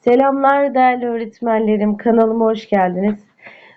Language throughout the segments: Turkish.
Selamlar değerli öğretmenlerim. Kanalıma hoş geldiniz.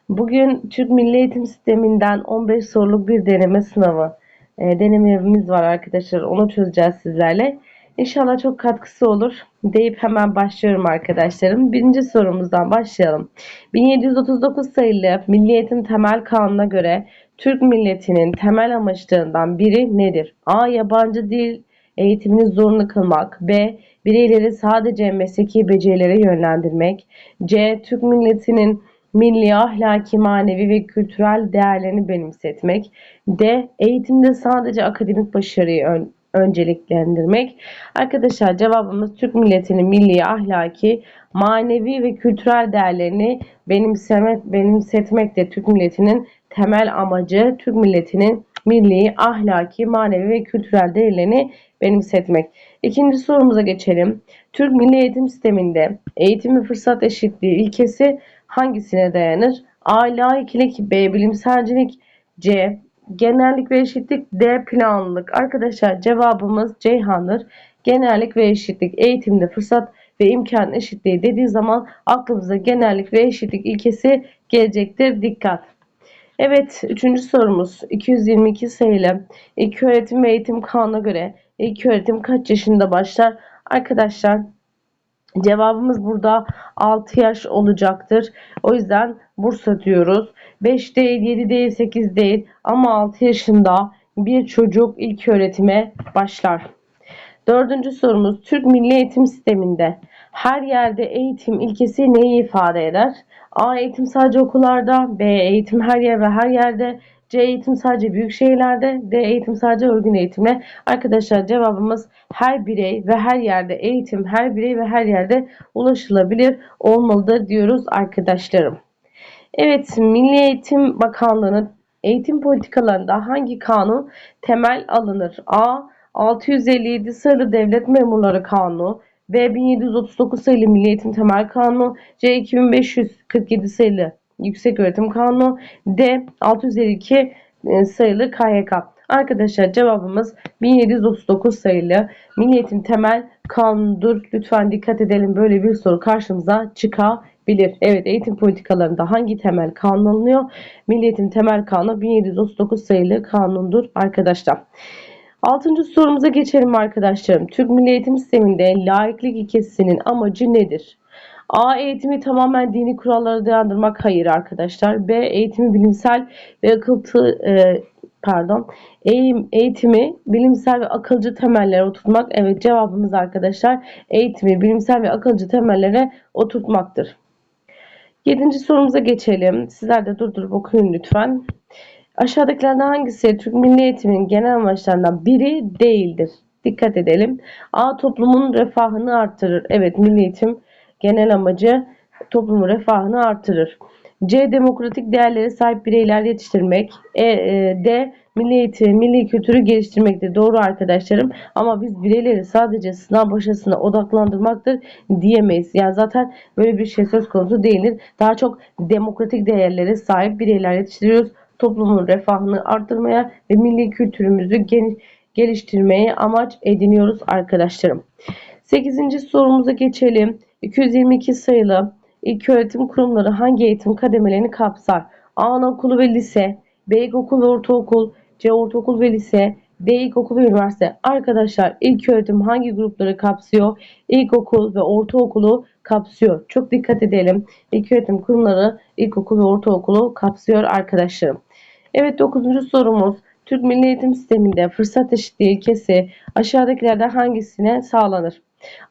Bugün Türk Milli Eğitim Sistemi'nden 15 soruluk bir deneme sınavı. E, denememiz var arkadaşlar. Onu çözeceğiz sizlerle. İnşallah çok katkısı olur deyip hemen başlıyorum arkadaşlarım. Birinci sorumuzdan başlayalım. 1739 sayılı Milli Eğitim Temel Kanunu'na göre Türk milletinin temel amaçlarından biri nedir? A. Yabancı dil eğitimini zorunlu kılmak. B. Bireyleri sadece mesleki becerilere yönlendirmek. C. Türk milletinin milli, ahlaki, manevi ve kültürel değerlerini benimsetmek. D. Eğitimde sadece akademik başarıyı ön, önceliklendirmek. Arkadaşlar cevabımız Türk milletinin milli, ahlaki, manevi ve kültürel değerlerini benimsemek, benimsetmek de Türk milletinin temel amacı. Türk milletinin milli, ahlaki, manevi ve kültürel değerlerini benimsetmek. İkinci sorumuza geçelim. Türk Milli Eğitim Sistemi'nde eğitim ve fırsat eşitliği ilkesi hangisine dayanır? A. Laikilik B. Bilimselcilik C. Genellik ve eşitlik D. Planlılık. Arkadaşlar cevabımız Ceyhan'dır. Genellik ve eşitlik eğitimde fırsat ve imkan eşitliği dediği zaman aklımıza genellik ve eşitlik ilkesi gelecektir. Dikkat! Evet, üçüncü sorumuz 222 sayılı İlk Öğretim ve Eğitim Kanunu'na göre ilk öğretim kaç yaşında başlar? Arkadaşlar cevabımız burada 6 yaş olacaktır. O yüzden Bursa diyoruz. 5 değil, 7 değil, 8 değil ama 6 yaşında bir çocuk ilk öğretime başlar. Dördüncü sorumuz Türk Milli Eğitim Sistemi'nde her yerde eğitim ilkesi neyi ifade eder? A. Eğitim sadece okullarda. B. Eğitim her yer ve her yerde. C. Eğitim sadece büyük şehirlerde. D. Eğitim sadece örgün eğitimle. Arkadaşlar cevabımız her birey ve her yerde eğitim her birey ve her yerde ulaşılabilir olmalıdır diyoruz arkadaşlarım. Evet Milli Eğitim Bakanlığı'nın eğitim politikalarında hangi kanun temel alınır? A. 657 sayılı Devlet Memurları Kanunu B 1739 sayılı Milli Eğitim Temel Kanunu, C 2547 sayılı Yüksek Öğretim Kanunu, D 652 e, sayılı KYK. Arkadaşlar cevabımız 1739 sayılı Milli Eğitim Temel Kanunu'dur. Lütfen dikkat edelim böyle bir soru karşımıza çıkabilir. Evet eğitim politikalarında hangi temel kanun alınıyor? Milli Eğitim Temel Kanunu 1739 sayılı kanundur arkadaşlar. Altıncı sorumuza geçelim arkadaşlarım. Türk Milli Eğitim Sistemi'nde laiklik ilkesinin amacı nedir? A. Eğitimi tamamen dini kurallara dayandırmak. Hayır arkadaşlar. B. Eğitimi bilimsel ve akıltı e, pardon. Eğitimi bilimsel ve akılcı temellere oturtmak. Evet cevabımız arkadaşlar. Eğitimi bilimsel ve akılcı temellere oturtmaktır. Yedinci sorumuza geçelim. Sizler de durdurup okuyun lütfen. Aşağıdakilerden hangisi Türk Milli Eğitiminin genel amaçlarından biri değildir? Dikkat edelim. A. Toplumun refahını artırır. Evet Milli Eğitim genel amacı toplumun refahını artırır. C. Demokratik değerlere sahip bireyler yetiştirmek. E, e, D. Milli eğitimi, milli kültürü geliştirmektir. Doğru arkadaşlarım. Ama biz bireyleri sadece sınav başarısına odaklandırmaktır diyemeyiz. Yani zaten böyle bir şey söz konusu değildir. Daha çok demokratik değerlere sahip bireyler yetiştiriyoruz toplumun refahını arttırmaya ve milli kültürümüzü geliştirmeye amaç ediniyoruz arkadaşlarım. 8. sorumuza geçelim. 222 sayılı ilk öğretim kurumları hangi eğitim kademelerini kapsar? A. Anaokulu ve lise, B. İlkokul ve ortaokul, C. Ortaokul ve lise, D. İlkokul ve üniversite. Arkadaşlar ilk öğretim hangi grupları kapsıyor? İlkokul ve ortaokulu kapsıyor. Çok dikkat edelim. İlk öğretim kurumları ilkokul ve ortaokulu kapsıyor arkadaşlarım. Evet 9. sorumuz. Türk Milli Eğitim Sistemi'nde fırsat eşitliği ilkesi aşağıdakilerden hangisine sağlanır?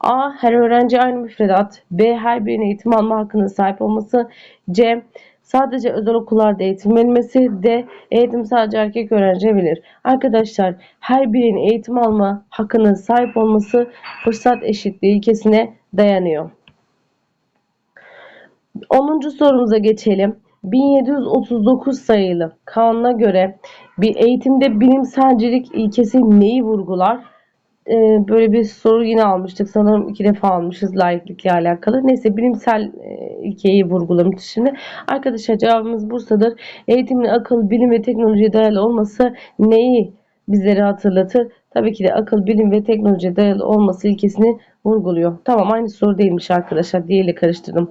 A. Her öğrenci aynı müfredat. B. Her birinin eğitim alma hakkına sahip olması. C. Sadece özel okullarda eğitim verilmesi. D. Eğitim sadece erkek öğrenciye verilir. Arkadaşlar her birinin eğitim alma hakkına sahip olması fırsat eşitliği ilkesine dayanıyor. 10. sorumuza geçelim. 1739 sayılı kanuna göre bir eğitimde bilimselcilik ilkesi neyi vurgular? Ee, böyle bir soru yine almıştık. Sanırım iki defa almışız layıklıkla alakalı. Neyse bilimsel e, ilkeyi vurgulamış şimdi. Arkadaşlar cevabımız Bursa'dır. Eğitimin akıl, bilim ve teknolojiye dayalı olması neyi bizlere hatırlatır? Tabii ki de akıl, bilim ve teknolojiye dayalı olması ilkesini vurguluyor. Tamam aynı soru değilmiş arkadaşlar. Diğeriyle karıştırdım.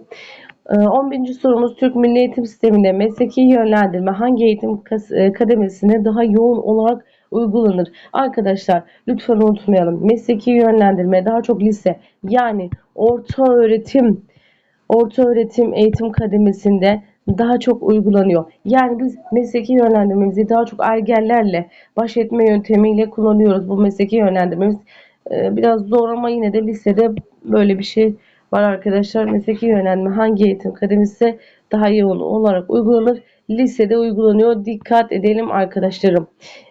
Ee, 11. sorumuz Türk Milli Eğitim Sistemi'nde mesleki yönlendirme hangi eğitim e, kademesine daha yoğun olarak uygulanır? Arkadaşlar lütfen unutmayalım. Mesleki yönlendirme daha çok lise yani orta öğretim orta öğretim eğitim kademesinde daha çok uygulanıyor. Yani biz mesleki yönlendirmemizi daha çok ergenlerle baş etme yöntemiyle kullanıyoruz. Bu mesleki yönlendirmemiz e, biraz zor ama yine de lisede böyle bir şey var arkadaşlar. Mesleki yönlendirme hangi eğitim kademesi daha yoğun olarak uygulanır? Lisede uygulanıyor. Dikkat edelim arkadaşlarım.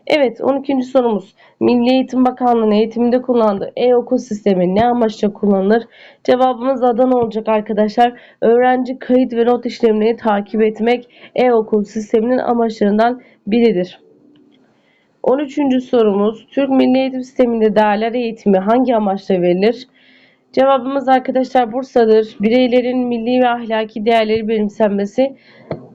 Evet 12. sorumuz. Milli Eğitim Bakanlığı'nın eğitiminde kullandığı e-okul sistemi ne amaçla kullanılır? Cevabımız Adana olacak arkadaşlar. Öğrenci kayıt ve not işlemlerini takip etmek e-okul sisteminin amaçlarından biridir. 13. sorumuz. Türk Milli Eğitim Sistemi'nde değerler eğitimi hangi amaçla verilir? Cevabımız arkadaşlar Bursa'dır. Bireylerin milli ve ahlaki değerleri benimsenmesi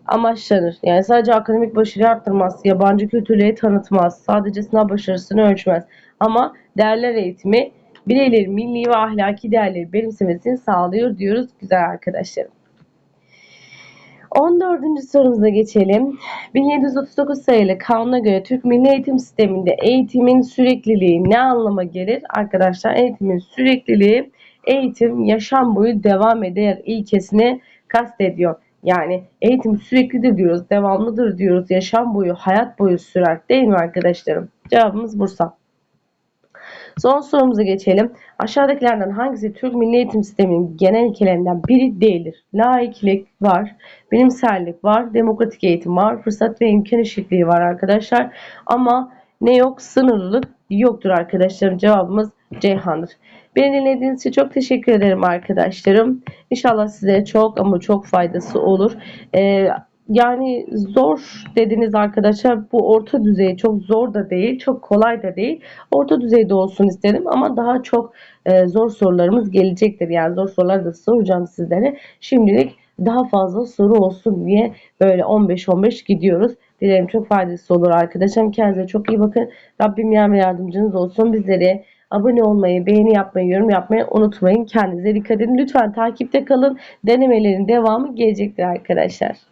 amaçlanır. Yani sadece akademik başarıyı arttırmaz, yabancı kültürleri tanıtmaz, sadece sınav başarısını ölçmez. Ama değerler eğitimi bireylerin milli ve ahlaki değerleri benimsemesini sağlıyor diyoruz güzel arkadaşlarım. 14. sorumuza geçelim. 1739 sayılı kanuna göre Türk Milli Eğitim Sistemi'nde eğitimin sürekliliği ne anlama gelir? Arkadaşlar eğitimin sürekliliği eğitim yaşam boyu devam eder ilkesini kastediyor. Yani eğitim süreklidir diyoruz, devamlıdır diyoruz, yaşam boyu, hayat boyu sürer değil mi arkadaşlarım? Cevabımız Bursa. Son sorumuza geçelim. Aşağıdakilerden hangisi Türk Milli Eğitim Sistemi'nin genel ilkelerinden biri değildir? Laiklik var, bilimsellik var, demokratik eğitim var, fırsat ve imkan eşitliği var arkadaşlar. Ama ne yok? Sınırlılık yoktur arkadaşlarım. Cevabımız Ceyhan'dır. Beni dinlediğiniz için çok teşekkür ederim arkadaşlarım. İnşallah size çok ama çok faydası olur. Ee, yani zor dediniz arkadaşlar. Bu orta düzey çok zor da değil çok kolay da değil. Orta düzeyde olsun istedim ama daha çok e, zor sorularımız gelecektir. Yani zor sorular da soracağım sizlere. Şimdilik daha fazla soru olsun diye böyle 15-15 gidiyoruz. Dilerim çok faydası olur arkadaşlarım. Kendinize çok iyi bakın. Rabbim yar yardımcınız olsun. Bizleri Abone olmayı, beğeni yapmayı, yorum yapmayı unutmayın. Kendinize dikkat edin. Lütfen takipte kalın. Denemelerin devamı gelecektir arkadaşlar.